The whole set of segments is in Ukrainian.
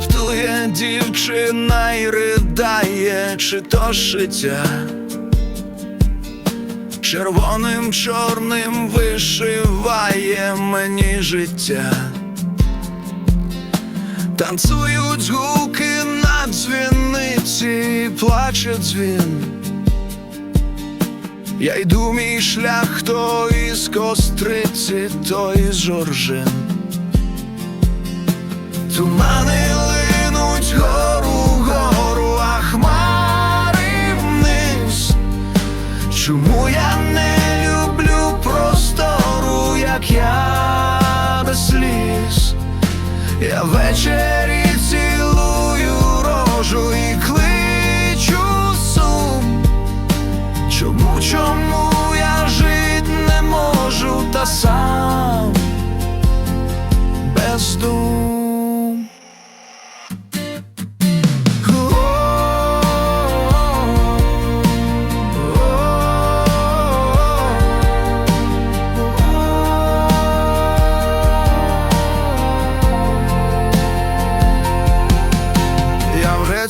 танцює дівчина і ридає, чи то шиття. Червоним чорним вишиває мені життя. Танцюють згуки на дзвіниці, плаче дзвін. Я йду мій шлях, то із костриці, то із жоржин. Тумани Я ввечері цілую рожу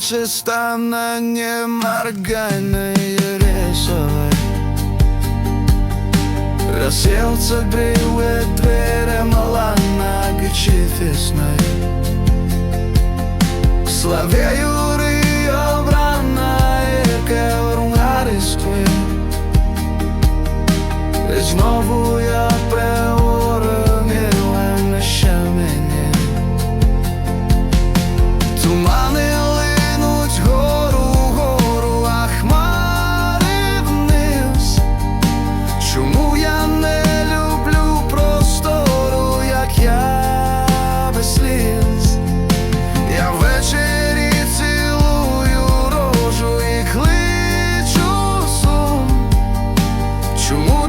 Я в речи стану не моргай на рисовой Розсілце бриły двері мала на гачі весной Славею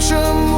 生。